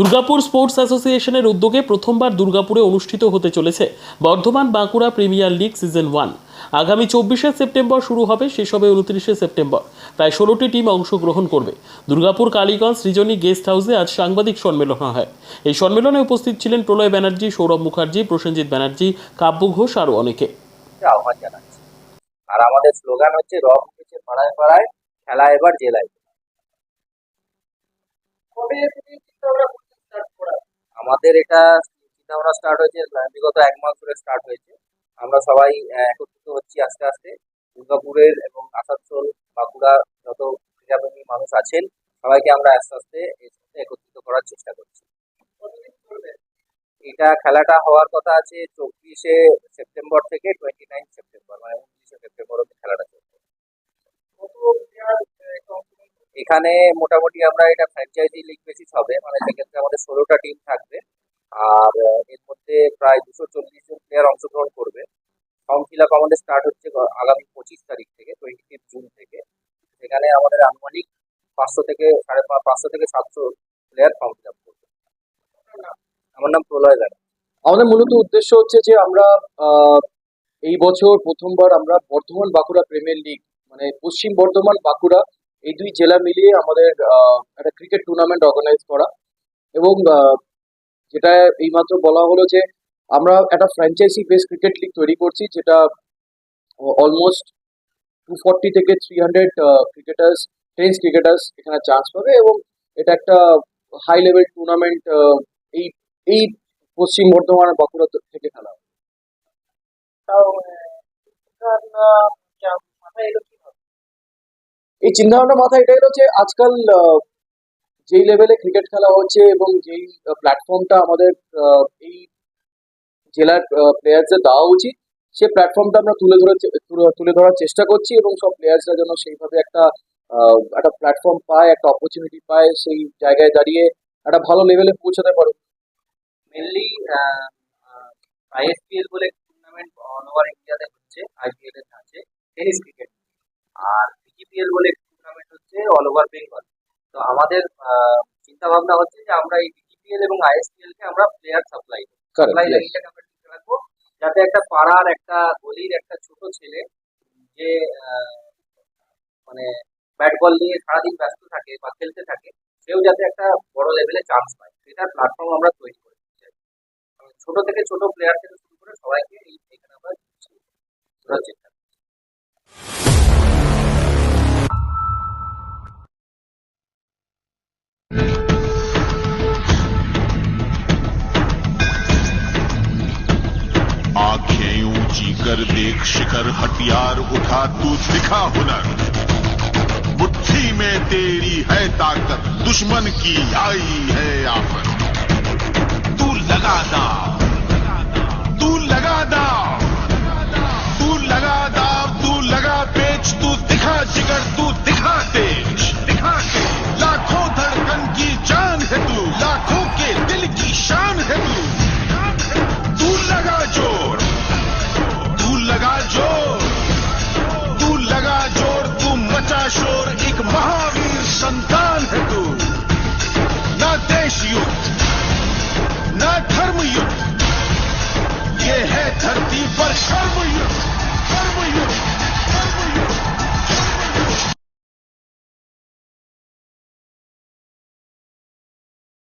Durgapur sports অ্যাসোসিয়েশনের উদ্যোগে প্রথমবার দুর্গাপুরে অনুষ্ঠিত হতে চলেছে Bardhaman Bankura premier league season one. আগামী চব্বিশে সেপ্টেম্বর শুরু হবে, শেষ হবে উনত্রিশে সেপ্টেম্বর। প্রায় ষোলোটি টিম অংশগ্রহণ করবে। দুর্গাপুর কালীগঞ্জ সৃজনী গেস্ট হাউসে আজ সাংবাদিক সম্মেলন হয়। এই সম্মেলনে উপস্থিত ছিলেন প্রলয় ব্যানার্জি, সৌরভ মুখার্জি, প্রসেনজিৎ ব্যানার্জি, কাব্য ঘোষ আরও অনেকে। আহ্বান জানাচ্ছি। আর আমাদের স্লোগান হচ্ছে রব পাড়ায় পাড়ায়, খেলা এবার জেলায়। আমাদের এটা চিন্তা ভাবনা স্টার্ট হয়েছে, বিগত এক মাস ধরে স্টার্ট হয়েছে। আমরা সবাই একত্রিত হচ্ছি আস্তে আস্তে। দুর্গাপুরের এবং আসানসোল, বাঁকুড়া যত ক্রীড়াপ্রেমী মানুষ আছেন, সবাইকে আমরা আস্তে আস্তে এর সাথে একত্রিত করার চেষ্টা করছি। এটা খেলাটা হওয়ার কথা আছে, চব্বিশে সেপ্টেম্বর থেকে টোয়েন্টি নাইন সেপ্টেম্বর মানে উনত্রিশে সেপ্টেম্বর এখানে মোটামুটি আমরা এটা ফ্র্যাঞ্চাইজি লিগ বেসিস হবে। মানে সেক্ষেত্রে আমাদের ষোলোটা টিম থাকবে। আর এর মধ্যে প্রায় দুশো চল্লিশ জন প্লেয়ার অংশগ্রহণ করবে। ফর্ম ফিল আপ আমাদের স্টার্ট হচ্ছে আগামী পঁচিশ তারিখ থেকে টোয়েন্টি ফিফ জুন থেকে। সেখানে আমাদের আনুমানিক পাঁচশো থেকে, সাড়ে পাঁচশো থেকে সাতশো প্লেয়ার ফর্ম ফিল আপ করবে। আমার নাম প্রলয় গাড়ি আমাদের মূলত উদ্দেশ্য হচ্ছে যে আমরা এই বছর প্রথমবার আমরা বর্ধমান বাঁকুড়া প্রিমিয়ার লিগ মানে পশ্চিম বর্ধমান বাঁকুড়া এই দুই জেলা মিলিয়ে আমাদের একটা ক্রিকেট টুর্নামেন্ট অর্গানাইজ করা এবং যেটা এইমাত্র বলা হলো যে আমরা একটা ফ্র্যাঞ্চাইজি বেস ক্রিকেট লিগ তৈরি করছি যেটা অলমোস্ট টু ফর্টি থেকে three hundred cricketers tens cricketers এখানে চান্স পাবে এবং এটা একটা হাই লেভেল টুর্নামেন্ট এই এই পশ্চিম বর্ধমান বাঁকুড়া থেকে খেলা হবে। এই চিন্তা ভাবনা মাথায় এটাই যে আজকাল যেই লেভেলে ক্রিকেট খেলা হচ্ছে এবং যেই প্ল্যাটফর্মটা আমাদের এই জেলার প্লেয়ারদের দেওয়া উচিত, সেই প্ল্যাটফর্মটা আমরা তুলে ধরে, তুলে ধরার চেষ্টা করছি এবং সব প্লেয়ার্সরা যেন সেইভাবে একটা একটা প্ল্যাটফর্ম পায়, একটা অপরচুনিটি পায়, সেই জায়গায় দাঁড়িয়ে একটা ভালো লেভেলে পৌঁছাতে পারে মেনলি আইএসপিএল বলে টুর্নামেন্ট অল ওভার ইন্ডিয়াতে হচ্ছে আইপিএল এর আছে টেনিস ক্রিকেট আর বিজিপিএল বলে টুর্নামেন্ট হচ্ছে অল ওভার বেঙ্গল তো আমাদের চিন্তা ভাবনা হচ্ছে যে আমরা এই বিজিপিএল এবং আইএসপিএল কে আমরা প্লেয়ার সাপ্লাই সাপ্লাই লাইনটাকে আমরা ঠিক রাখব যাতে একটা পাড়ার একটা গলির একটা ছোট ছেলে যে মানে ব্যাট বল নিয়ে সারাদিন ব্যস্ত থাকে বা খেলতে থাকে সেও যাতে একটা বড় লেভেলে চান্স পায়। সেটার প্ল্যাটফর্ম আমরা তৈরি করে দিতে চাই। ছোট থেকে ছোট প্লেয়ার থেকে শুরু করে সবাইকে এই এখানে আমরা দিচ্ছি। शिखर हथियार उठा, तू दिखा हुनर। मुट्ठी में तेरी है ताकत, दुश्मन की आई है आफत। युग न धर्म युग ये है धरती पर शर्म युग कर्म युग